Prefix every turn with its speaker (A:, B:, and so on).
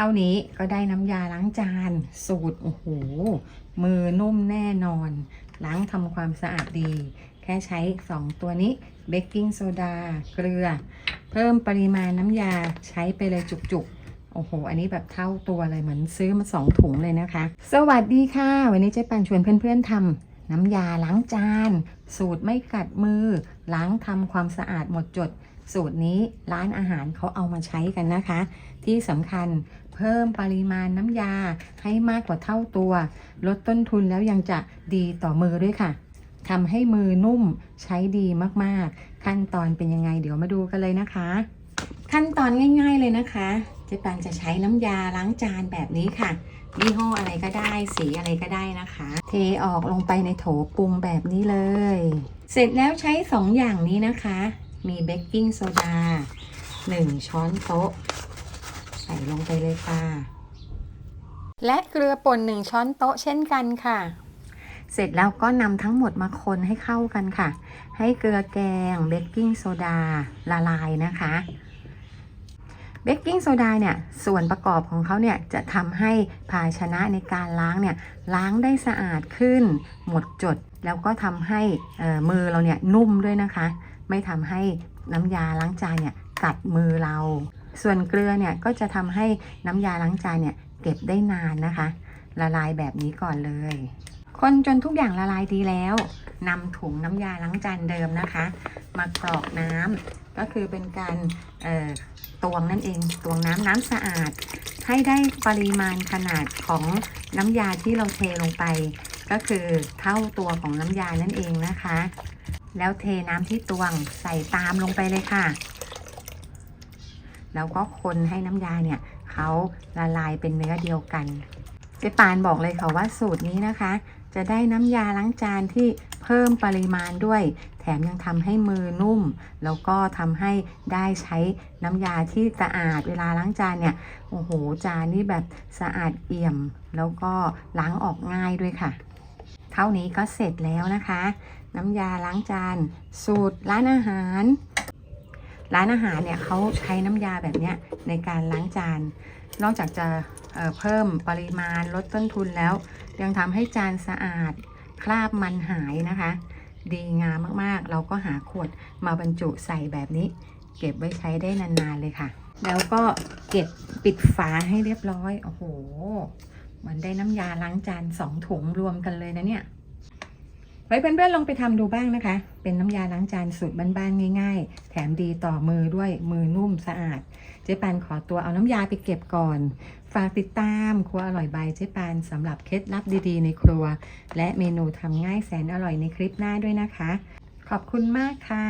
A: เท่านี้ก็ได้น้ำยาล้างจาน สูตร โอ้โห มือนุ่มแน่นอน ล้างทำความสะอาดดี แค่ใช้ 2 ตัวนี้เบกกิ้งโซดาเกลือ เพิ่มปริมาณน้ำยาใช้ไปเลยจุกๆ โอ้โห อันนี้แบบเท่าตัวเลยเหมือนซื้อมา 2 ถุงเลยนะคะ สวัสดีค่ะ วันนี้เจ๊ปันชวนเพื่อนๆทำน้ำยาล้างจาน สูตรไม่กัดมือ ล้างทำความสะอาดหมดจด สูตรนี้ร้านอาหารเขาเอามาใช้กันนะคะ ที่สำคัญเพิ่มปริมาณน้ำยาให้มากกว่าเท่าตัว ลดต้นทุนแล้วยังจะดีต่อมือด้วยค่ะทำให้มือนุ่มใช้ดีมากๆ ขั้นตอนเป็นยังไงเดี๋ยวมาดูกันเลยนะคะ ขั้นตอนง่าย ๆเลยนะคะเจ๊ปานจะใช้น้ำยาล้างจานแบบนี้ค่ะยี่ห้ออะไรก็ได้สีอะไรก็ได้นะคะ เทออกลงไปในโถปรุงแบบนี้เลย เสร็จแล้วใช้2อย่างนี้นะคะ มีเบกกิ้งโซดา1 ช้อนโต๊ะ ใส่ลงไปเลยค่ะ และเกลือป่น1 ช้อนโต๊ะเช่นกันค่ะ เสร็จแล้วก็นำทั้งหมดมาคนให้เข้ากันค่ะ ให้เกลือแกงเบกกิ้งโซดาละลายนะคะ เบกกิ้งโซดาเนี่ยส่วนประกอบของเขาเนี่ยจะทำให้ภาชนะในการล้างเนี่ยล้างได้สะอาดขึ้น หมดจดแล้วก็ทำให้มือเราเนี่ยนุ่มด้วยนะคะ ไม่ทำให้น้ำยาล้างจานเนี่ยกัดมือเรา ส่วนเกลือเนี่ยก็จะทำให้น้ำยาล้างจานเนี่ยเก็บได้นานนะคะ ละลายแบบนี้ก่อนเลย คนจนทุกอย่างละลายดีแล้วนำถุงน้ำยาล้างจานเดิมนะคะ มากรอกน้ำ ก็คือเป็นการตวงนั่นเอง ตวงน้ำน้ำสะอาด ให้ได้ปริมาณขนาดของน้ำยาที่เราเทลงไป ก็คือเท่าตัวของน้ำยานั่นเองนะคะ แล้วเทน้ำที่ตวงใส่ตามลงไปเลยค่ะ แล้วก็คนให้น้ำยาเนี่ยเขาละลายเป็นเนื้อเดียวกัน เจ๊ปานบอกเลยค่ะว่าสูตรนี้นะคะ จะได้น้ำยาล้างจานที่เพิ่มปริมาณด้วย แถมยังทำให้มือนุ่ม แล้วก็ทำให้ได้ใช้น้ำยาที่สะอาดเวลาล้างจานเนี่ย โอ้โห จานนี่แบบสะอาดเอี่ยม แล้วก็ล้างออกง่ายด้วยค่ะ เท่านี้ก็เสร็จแล้วนะคะ น้ำยาล้างจาน สูตรร้านอาหาร ร้านอาหารเนี่ยเขาใช้น้ำยาแบบเนี้ยในการล้างจาน นอกจากจะเเพิ่มปริมาณลดต้นทุนแล้ว ยังทำให้จานสะอาดคราบมันหายนะคะ ดีงามมากๆ เราก็หาขวดมาบรรจุใส่แบบนี้ เก็บไว้ใช้ได้นานๆเลยค่ะ แล้วก็เก็บปิดฝาให้เรียบร้อย โอ้โหเหมือนได้น้ำยาล้างจานสองถุงรวมกันเลยนะเนี่ย ไว้เพื่อนๆลองไปทำดูบ้างนะคะ เป็นน้ำยาล้างจานสูตรบ้านๆง่าย ๆ แถมดีต่อมือด้วยมือนุ่มสะอาด เจ๊ปานขอตัวเอาน้ำยาไปเก็บก่อน ฝากติดตามครัวอร่อยบายเจ๊ปานสำหรับเคล็ดลับดีๆ ในครัว และเมนูทำง่ายแสนอร่อยในคลิปหน้าด้วยนะคะ ขอบคุณมากค่ะ